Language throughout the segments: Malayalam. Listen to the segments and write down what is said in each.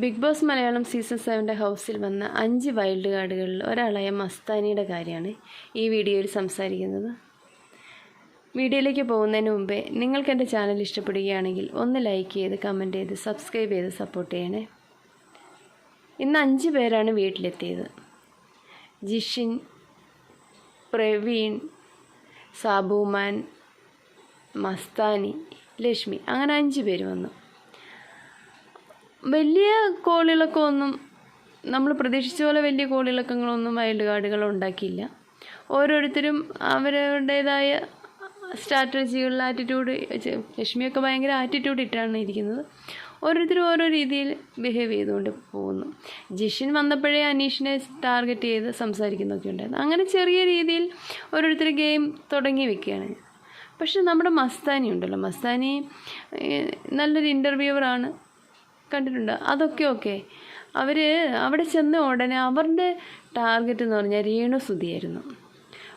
ബിഗ് ബോസ് മലയാളം സീസൺ സെവന്റെ ഹൗസിൽ വന്ന അഞ്ച് വൈൽഡ് കാർഡുകളിൽ ഒരാളായ മസ്താനിയുടെ കാര്യമാണ് ഈ വീഡിയോയിൽ സംസാരിക്കുന്നത്. വീഡിയോയിലേക്ക് പോകുന്നതിന് മുമ്പേ നിങ്ങൾക്ക് എന്റെ ചാനൽ ഇഷ്ടപ്പെടുകയാണെങ്കിൽ ഒന്ന് ലൈക്ക് ചെയ്ത് കമന്റ് ചെയ്ത് സബ്സ്ക്രൈബ് ചെയ്ത് സപ്പോർട്ട് ചെയ്യണേ. ഇന്ന് അഞ്ച് പേരാണ് വീട്ടിലെത്തിയത്. ജിഷിൻ പ്രവീൺ സാബുമാൻ മസ്താനി ലക്ഷ്മി അങ്ങനെ അഞ്ച് പേര് വന്നു. വലിയ കോളിളക്കം ഒന്നും നമ്മൾ പ്രതീക്ഷിച്ച പോലെ വലിയ കോളിളക്കങ്ങളൊന്നും വൈൽഡ് കാർഡുകൾ ഉണ്ടാക്കിയില്ല. ഓരോരുത്തരും അവരുടേതായ സ്ട്രാറ്റജികളിൽ ആറ്റിറ്റ്യൂഡ് ലക്ഷ്മിയൊക്കെ ഭയങ്കര ആറ്റിറ്റ്യൂഡ് ഇട്ടാണ് ഇരിക്കുന്നത്. ഓരോരുത്തരും ഓരോ രീതിയിൽ ബിഹേവ് ചെയ്തുകൊണ്ട് പോകുന്നു. ജിഷിൻ വന്നപ്പോഴേ അനീഷിനെ ടാർഗറ്റ് ചെയ്ത് സംസാരിക്കുന്നൊക്കെ ഉണ്ടായിരുന്നു. അങ്ങനെ ചെറിയ രീതിയിൽ ഓരോരുത്തർ ഗെയിം തുടങ്ങി വെക്കുകയാണ് പക്ഷേ നമ്മുടെ മസ്താനി ഉണ്ടല്ലോ. മസ്താനി നല്ലൊരു ഇന്റർവ്യൂവറാണ് കണ്ടിട്ടുണ്ട്. അതൊക്കെ ഓക്കെ. അവർ അവിടെ ചെന്ന ഉടനെ അവരുടെ ടാർഗറ്റ് എന്ന് പറഞ്ഞാൽ രേണു സുധിയായിരുന്നു.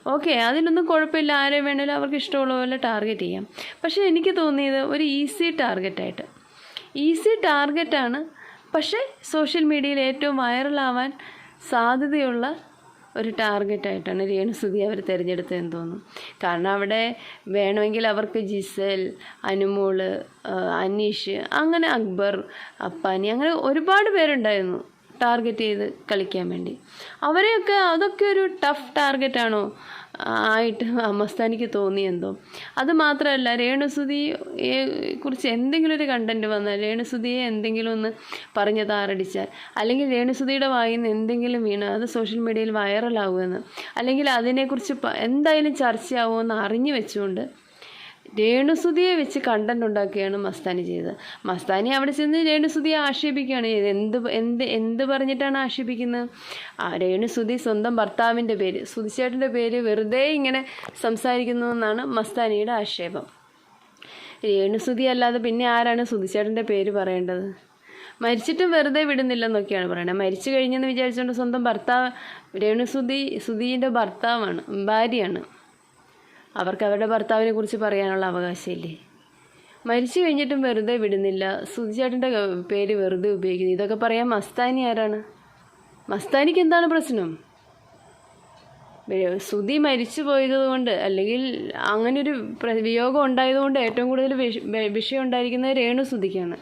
ഓക്കെ അതിലൊന്നും കുഴപ്പമില്ല. ആരെ വേണേലും അവർക്ക് ഇഷ്ടമുള്ള പോലെ ടാർഗറ്റ് ചെയ്യാം. പക്ഷേ എനിക്ക് തോന്നിയത് ഒരു ഈസി ടാർഗറ്റായിട്ട് ഈസി ടാർഗറ്റാണ് പക്ഷേ സോഷ്യൽ മീഡിയയിൽ ഏറ്റവും വൈറലാവാൻ സാധ്യതയുള്ള ഒരു ടാർഗറ്റായിട്ടാണ് രേണുസുതി അവർ തിരഞ്ഞെടുത്തതെന്ന് തോന്നുന്നു കാരണം അവിടെ വേണമെങ്കിൽ അവർക്ക് ജിസൽ അനുമോൾ അനീഷ് അങ്ങനെ അക്ബർ അപ്പാനി അങ്ങനെ ഒരുപാട് പേരുണ്ടായിരുന്നു. ടാർഗറ്റ് ചെയ്ത് കളിക്കാൻ വേണ്ടി. അവരെയൊക്കെ അതൊക്കെ ഒരു ടഫ് ടാർഗറ്റാണോ ആയിട്ട് അമസ്താനിക്ക് തോന്നിയെന്തോ അത് മാത്രമല്ല രേണുസുതിയെ കുറിച്ച് എന്തെങ്കിലും ഒരു കണ്ടന്റ് വന്നാൽ രേണുസുതിയെ എന്തെങ്കിലും ഒന്ന് പറഞ്ഞ് താറടിച്ചാൽ അല്ലെങ്കിൽ രേണുസുതിയുടെ വായിൽ നിന്ന് എന്തെങ്കിലും വീണ് അത് സോഷ്യൽ മീഡിയയിൽ വൈറലാവുമെന്ന് അല്ലെങ്കിൽ അതിനെക്കുറിച്ച് എന്തായാലും ചർച്ചയാവുമെന്ന് അറിഞ്ഞു വെച്ചുകൊണ്ട് രേണുസുതിയെ വെച്ച് കണ്ടന്റ് ഉണ്ടാക്കുകയാണ് മസ്താനി ചെയ്തത്. മസ്താനി അവിടെ ചെന്ന് രേണുസുതിയെ ആക്ഷേപിക്കുകയാണ് ചെയ്തത്. എന്ത് എന്ത് എന്ത് പറഞ്ഞിട്ടാണ് ആക്ഷേപിക്കുന്നത്? ആ രേണുസുതി സ്വന്തം ഭർത്താവിന്റെ പേര് സുതിച്ചേട്ടന്റെ പേര് വെറുതെ ഇങ്ങനെ സംസാരിക്കുന്നു എന്നാണ് മസ്താനിയുടെ ആക്ഷേപം. രേണുസുതി അല്ലാതെ പിന്നെ ആരാണ് സുതിച്ചേട്ടന്റെ പേര് പറയേണ്ടത്? മരിച്ചിട്ടും വെറുതെ വിടുന്നില്ലെന്നൊക്കെയാണ് പറയുന്നത് മരിച്ചു കഴിഞ്ഞെന്ന് വിചാരിച്ചുകൊണ്ട് സ്വന്തം ഭർത്താവ് രേണുസുതി സുധീന്റെ ഭർത്താവാണ് ഭാര്യയാണ്. അവർക്ക് അവരുടെ ഭർത്താവിനെ കുറിച്ച് പറയാനുള്ള അവകാശമില്ലേ? മരിച്ചു കഴിഞ്ഞിട്ടും വെറുതെ വിടുന്നില്ല. സുധിചേട്ടന്റെ പേര് വെറുതെ ഉപയോഗിക്കുന്നു. ഇതൊക്കെ പറയാൻ മസ്താനി ആരാണ്? മസ്താനിക്ക് എന്താണ് പ്രശ്നം? സുധി മരിച്ചു പോയതുകൊണ്ട് അല്ലെങ്കിൽ അങ്ങനൊരു വിയോഗം ഉണ്ടായതുകൊണ്ട് ഏറ്റവും കൂടുതൽ വിഷ- വിഷയം ഉണ്ടായിരിക്കുന്നത് രേണു സുധിക്കാണ്.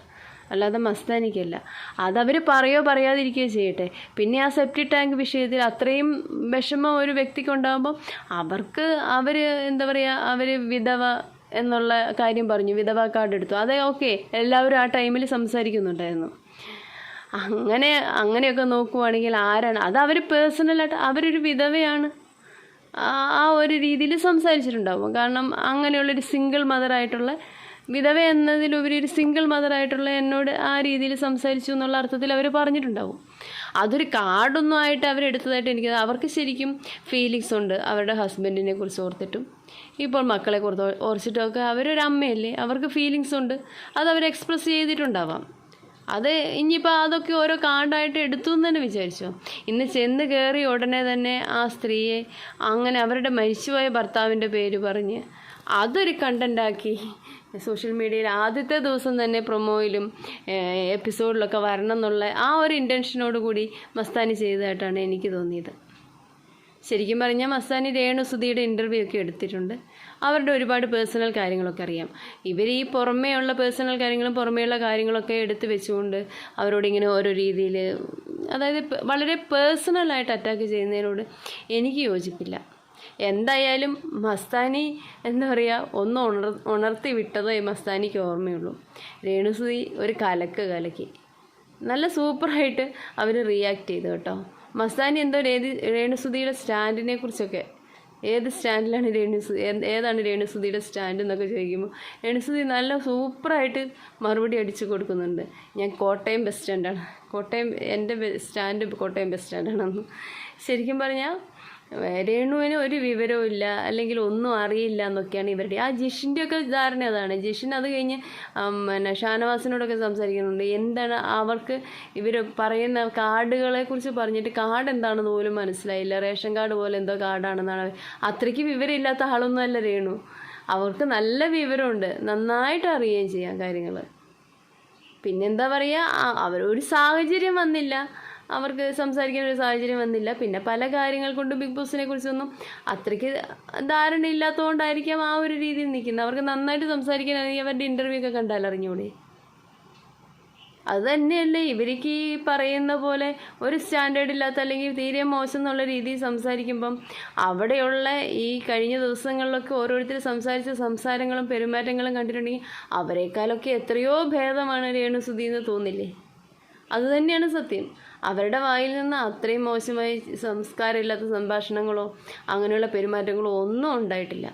അല്ലാതെ മസ്താനിക്കല്ല. അതവർ പറയോ പറയാതിരിക്കുകയോ ചെയ്യട്ടെ. പിന്നെ ആ സെപ്റ്റി ടാങ്ക് വിഷയത്തിൽ അത്രയും വിഷമം ഒരു വ്യക്തിക്ക് ഉണ്ടാകുമ്പോൾ അവർക്ക് അവർ എന്താ പറയുക അവർ വിധവ എന്നുള്ള കാര്യം പറഞ്ഞു. വിധവ കാർഡ് എടുത്തു. അതെ ഓക്കെ. എല്ലാവരും ആ ടൈമിൽ സംസാരിക്കുന്നുണ്ടായിരുന്നു. അങ്ങനെ അങ്ങനെയൊക്കെ നോക്കുവാണെങ്കിൽ ആരാണ്? അത് അവർ പേഴ്സണലായിട്ട് അവരൊരു വിധവയാണ്. ആ ഒരു രീതിയിൽ സംസാരിച്ചിട്ടുണ്ടാവും. കാരണം അങ്ങനെയുള്ളൊരു സിംഗിൾ മദറായിട്ടുള്ള വിധവ എന്നതിലുപരി ഒരു സിംഗിൾ മദറായിട്ടുള്ള എന്നോട് ആ രീതിയിൽ സംസാരിച്ചു എന്നുള്ള അർത്ഥത്തിൽ അവർ പറഞ്ഞിട്ടുണ്ടാവും. അതൊരു കാർഡൊന്നും ആയിട്ട് അവരെടുത്തതായിട്ട് എനിക്ക് അവർക്ക് ശരിക്കും ഫീലിങ്സ് ഉണ്ട്. അവരുടെ ഹസ്ബൻഡിനെ കുറിച്ച് ഓർത്തിട്ടും. ഇപ്പോൾ മക്കളെ കുറിച്ച് ഓർച്ചിട്ടൊക്കെ അവരൊരു അമ്മയല്ലേ? അവർക്ക് ഫീലിങ്സ് ഉണ്ട്. അത് അവർ എക്സ്പ്രസ് ചെയ്തിട്ടുണ്ടാവാം. അത് ഇനിയിപ്പോൾ അതൊക്കെ ഓരോ കാർഡായിട്ട് എടുത്തു എന്ന് തന്നെ വിചാരിച്ചു? ഇന്ന് ചെന്ന് കയറി ഉടനെ തന്നെ ആ സ്ത്രീയെ അങ്ങനെ അവരുടെ മരിച്ചുപോയ ഭർത്താവിന്റെ പേര് പറഞ്ഞ് അതൊരു കണ്ടന്റാക്കി സോഷ്യൽ മീഡിയയിൽ ആദ്യത്തെ ദിവസം തന്നെ പ്രൊമോയിലും എപ്പിസോഡിലൊക്കെ വരണം എന്നുള്ള ആ ഒരു ഇന്റൻഷനോട് കൂടി മസ്താനി ചെയ്തതായിട്ടാണ് എനിക്ക് തോന്നിയത്. ശരിക്കും പറഞ്ഞാൽ മസ്താനി രേണു സുധിയുടെ ഇന്റർവ്യൂ ഒക്കെ എടുത്തിട്ടുണ്ട്. അവരുടെ ഒരുപാട് പേഴ്സണൽ കാര്യങ്ങളൊക്കെ അറിയാം. ഇവർ ഈ പുറമേ ഉള്ള പേഴ്സണൽ കാര്യങ്ങളും പുറമേയുള്ള കാര്യങ്ങളൊക്കെ എടുത്തു വെച്ചുകൊണ്ട് അവരോട് ഇങ്ങനെ ഓരോ രീതിയിൽ അതായത് വളരെ പേഴ്സണലായിട്ട് അറ്റാക്ക് ചെയ്യുന്നതിനോട് എനിക്ക് യോജിപ്പില്ല. എന്തായാലും മസ്താനി എന്താ പറയുക ഒന്ന് ഉണർ ഉണർത്തി വിട്ടതേ മസ്താനിക്ക് ഓർമ്മയുള്ളൂ. രേണുസുതി ഒരു കലക്ക് കലക്കി. നല്ല സൂപ്പറായിട്ട് അവർ റിയാക്ട് ചെയ്തു കേട്ടോ. മസ്താനി എന്തോ രേതി രേണുസുതിയുടെ സ്റ്റാൻഡിനെ കുറിച്ചൊക്കെ. ഏത് സ്റ്റാൻഡിലാണ് രേണുസു ഏതാണ് രേണുസുതിയുടെ സ്റ്റാൻഡ് എന്നൊക്കെ ചോദിക്കുമ്പോൾ രേണുസുതി നല്ല സൂപ്പറായിട്ട് മറുപടി അടിച്ചു കൊടുക്കുന്നുണ്ട്. ഞാൻ കോട്ടയം ബസ് സ്റ്റാൻഡാണ്. കോട്ടയം എന്റെ സ്റ്റാൻഡ് കോട്ടയം ബസ് സ്റ്റാൻഡാണെന്ന്. ശരിക്കും പറഞ്ഞാൽ രേണുവിന് ഒരു വിവരവും ഇല്ല അല്ലെങ്കിൽ ഒന്നും അറിയില്ല എന്നൊക്കെയാണ് ഇവരുടെ. ആ ജിഷിന്റെ ഒക്കെ ധാരണ അതാണ്. ജിഷിൻ അത് കഴിഞ്ഞ് പിന്നെ ഷാനവാസിനോടൊക്കെ സംസാരിക്കുന്നുണ്ട്. എന്താണ് അവർക്ക് ഇവർ പറയുന്ന കാർഡുകളെ കുറിച്ച് പറഞ്ഞിട്ട് കാർഡ് എന്താണെന്ന് പോലും മനസ്സിലായില്ല. റേഷൻ കാർഡ് പോലെ എന്തോ കാർഡാണെന്നാണ്. അത്രയ്ക്ക് വിവരമില്ലാത്ത ആളൊന്നും അല്ല രേണു. അവർക്ക് നല്ല വിവരമുണ്ട്. നന്നായിട്ട് അറിയുകയും ചെയ്യാം കാര്യങ്ങൾ പിന്നെന്താ പറയുക അവർ ഒരു സാഹചര്യം വന്നില്ല. അവർക്ക് സംസാരിക്കാൻ ഒരു സാഹചര്യം വന്നില്ല. പിന്നെ പല കാര്യങ്ങൾ കൊണ്ട് ബിഗ് ബോസിനെ കുറിച്ചൊന്നും അത്രയ്ക്ക് ധാരണ ഇല്ലാത്തതുകൊണ്ടായിരിക്കാം ആ ഒരു രീതിയിൽ നിൽക്കുന്നത്. അവർക്ക് നന്നായിട്ട് സംസാരിക്കാനാണെങ്കിൽ അവരുടെ ഇന്റർവ്യൂ ഒക്കെ കണ്ടാൽ അറിഞ്ഞൂടെ? അത് തന്നെയല്ലേ ഇവർക്ക് ഈ പറയുന്ന പോലെ ഒരു സ്റ്റാൻഡേർഡ് ഇല്ലാത്ത അല്ലെങ്കിൽ തീരെ മോശം എന്നുള്ള രീതിയിൽ സംസാരിക്കുമ്പം അവിടെയുള്ള ഈ കഴിഞ്ഞ ദിവസങ്ങളിലൊക്കെ ഓരോരുത്തർ സംസാരിച്ച സംസാരങ്ങളും പെരുമാറ്റങ്ങളും കണ്ടിട്ടുണ്ടെങ്കിൽ അവരെക്കാളൊക്കെ എത്രയോ ഭേദമാണ് രേണുസുതി തോന്നില്ലേ? അത് തന്നെയാണ് സത്യം. അവരുടെ വായിൽ നിന്ന് അത്രയും മോശമായി സംസ്കാരമില്ലാത്ത സംഭാഷണങ്ങളോ അങ്ങനെയുള്ള പെരുമാറ്റങ്ങളോ ഒന്നും ഉണ്ടായിട്ടില്ല.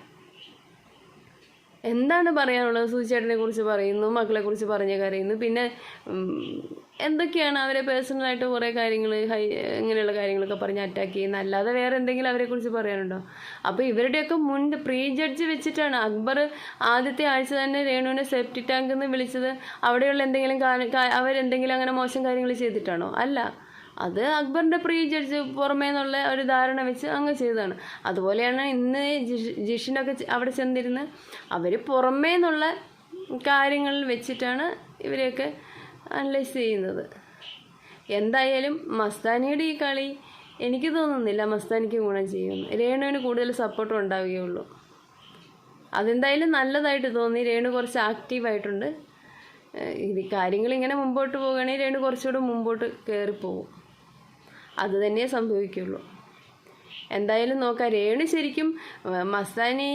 എന്താണ് പറയാനുള്ളത്? സൂചിച്ചേട്ടനെ കുറിച്ച് പറയുന്നു മക്കളെ കുറിച്ച് പറഞ്ഞ കരയുന്നു. പിന്നെ എന്തൊക്കെയാണ് അവരെ പേഴ്സണലായിട്ട് കുറേ കാര്യങ്ങൾ ഹൈ ഇങ്ങനെയുള്ള കാര്യങ്ങളൊക്കെ പറഞ്ഞ് അറ്റാക്ക് ചെയ്യുന്ന അല്ലാതെ വേറെ എന്തെങ്കിലും അവരെ കുറിച്ച് പറയാനുണ്ടോ? അപ്പോൾ ഇവരുടെയൊക്കെ മുൻ പ്രീ ജഡ്ജ് വെച്ചിട്ടാണ്. അക്ബർ ആദ്യത്തെ ആഴ്ച തന്നെ രേണുവിനെ സെപ്റ്റി ടാങ്ക് എന്ന് വിളിച്ചത്. അവിടെയുള്ള എന്തെങ്കിലും അവരെന്തെങ്കിലും അങ്ങനെ മോശം കാര്യങ്ങൾ ചെയ്തിട്ടാണോ? അല്ല. അത് അക്ബറിന്റെ പ്രീ ജഡ്ജ് പുറമേ എന്നുള്ള ഒരു ധാരണ വെച്ച് അങ്ങ് ചെയ്തതാണ്. അതുപോലെയാണ് ഇന്ന് ജിഷ് ജിഷിനൊക്കെ അവിടെ ചെന്നിരുന്ന് അവർ പുറമേ എന്നുള്ള കാര്യങ്ങളിൽ വെച്ചിട്ടാണ് ഇവരെയൊക്കെ അനലൈസ് ചെയ്യുന്നത്. എന്തായാലും മസ്താനിയുടെ ഈ കളി എനിക്ക് തോന്നുന്നില്ല മസ്താനിക്ക് ഗുണം ചെയ്യുമെന്ന്. രേണുവിന് കൂടുതൽ സപ്പോർട്ടും ഉണ്ടാവുകയുള്ളൂ. അതെന്തായാലും നല്ലതായിട്ട് തോന്നി. രേണു കുറച്ച് ആക്റ്റീവായിട്ടുണ്ട് ഇത് കാര്യങ്ങൾ ഇങ്ങനെ മുമ്പോട്ട് പോകുകയാണെങ്കിൽ രേണു കുറച്ചുകൂടെ മുമ്പോട്ട് കയറിപ്പോകും അത് തന്നെ സംഭവിക്കുള്ളൂ. എന്തായാലും നോക്കാം രേണു ശരിക്കും മസ്താനി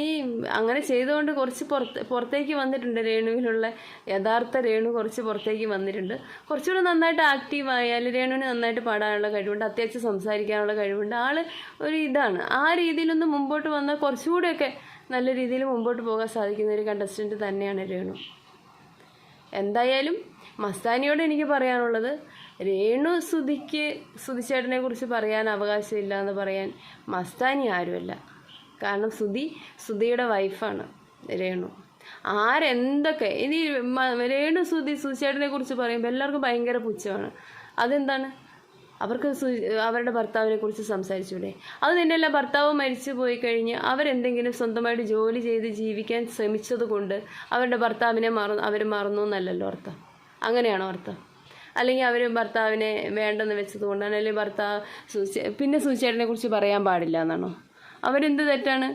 അങ്ങനെ ചെയ്തുകൊണ്ട് കുറച്ച് പുറത്ത് പുറത്തേക്ക് വന്നിട്ടുണ്ട്. രേണുവിലുള്ള യഥാർത്ഥ രേണു കുറച്ച് പുറത്തേക്ക് വന്നിട്ടുണ്ട്. കുറച്ചുകൂടെ നന്നായിട്ട് ആക്റ്റീവ് ആയാൽ രേണുവിന് നന്നായിട്ട് പാടാനുള്ള കഴിവുണ്ട്. അത്യാവശ്യം സംസാരിക്കാനുള്ള കഴിവുണ്ട്. ആൾ ഒരു ഇതാണ്. ആ രീതിയിലൊന്ന് മുമ്പോട്ട് വന്നാൽ കുറച്ചുകൂടെയൊക്കെ നല്ല രീതിയിൽ മുമ്പോട്ട് പോകാൻ സാധിക്കുന്ന ഒരു കണ്ടസ്റ്റന്റ് തന്നെയാണ് രേണു. എന്തായാലും മസ്താനിയോട് എനിക്ക് പറയാനുള്ളത് രേണു സുധിക്ക് സുധിച്ചേട്ടനെ കുറിച്ച് പറയാൻ അവകാശമില്ല എന്ന് പറയാൻ മസ്താനി ആരുമല്ല. കാരണം സുധി സുധിയുടെ വൈഫാണ് രേണു. ആരെന്തൊക്കെ ഇനി രേണു സുധി സുധിച്ചേട്ടനെ കുറിച്ച് പറയുമ്പോൾ എല്ലാവർക്കും ഭയങ്കര പുച്ഛമാണ്. അതെന്താണ്? അവർക്ക് അവരുടെ ഭർത്താവിനെ കുറിച്ച് സംസാരിച്ചൂടെ? അത് തന്നെയല്ല ഭർത്താവ് മരിച്ചു പോയി കഴിഞ്ഞ് അവരെന്തെങ്കിലും സ്വന്തമായിട്ട് ജോലി ചെയ്ത് ജീവിക്കാൻ ശ്രമിച്ചത് കൊണ്ട് അവരുടെ ഭർത്താവിനെ മറ അവർ മറന്നു എന്നല്ലല്ലോ അർത്ഥം. അങ്ങനെയാണോ അർത്ഥം? അല്ലെങ്കിൽ അവർ ഭർത്താവിനെ വേണ്ടെന്ന് വെച്ചത് കൊണ്ടാണ് അല്ലെങ്കിൽ ഭർത്താവ് പിന്നെ സൂചിച്ചേട്ടനെ കുറിച്ച് പറയാൻ പാടില്ല എന്നാണോ? അവരെന്ത് തെറ്റാണ്?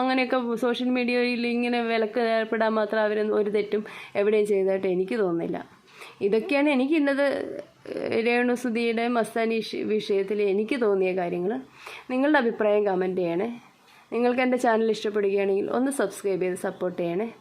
അങ്ങനെയൊക്കെ സോഷ്യൽ മീഡിയയിൽ ഇങ്ങനെ വിലക്ക് ഏർപ്പെടാൻ മാത്രം അവർ ഒരു തെറ്റും എവിടെയും ചെയ്തതായിട്ട് എനിക്ക് തോന്നുന്നില്ല. ഇതൊക്കെയാണ് എനിക്ക് ഇന്നത് രേണുസുതിയുടെ മസ്താനി വിഷയത്തിൽ എനിക്ക് തോന്നിയ കാര്യങ്ങൾ നിങ്ങളുടെ അഭിപ്രായം കമന്റ് ചെയ്യണേ. നിങ്ങൾക്ക് എന്റെ ചാനൽ ഇഷ്ടപ്പെടുകയാണെങ്കിൽ ഒന്ന് സബ്സ്ക്രൈബ് ചെയ്ത് സപ്പോർട്ട് ചെയ്യണേ.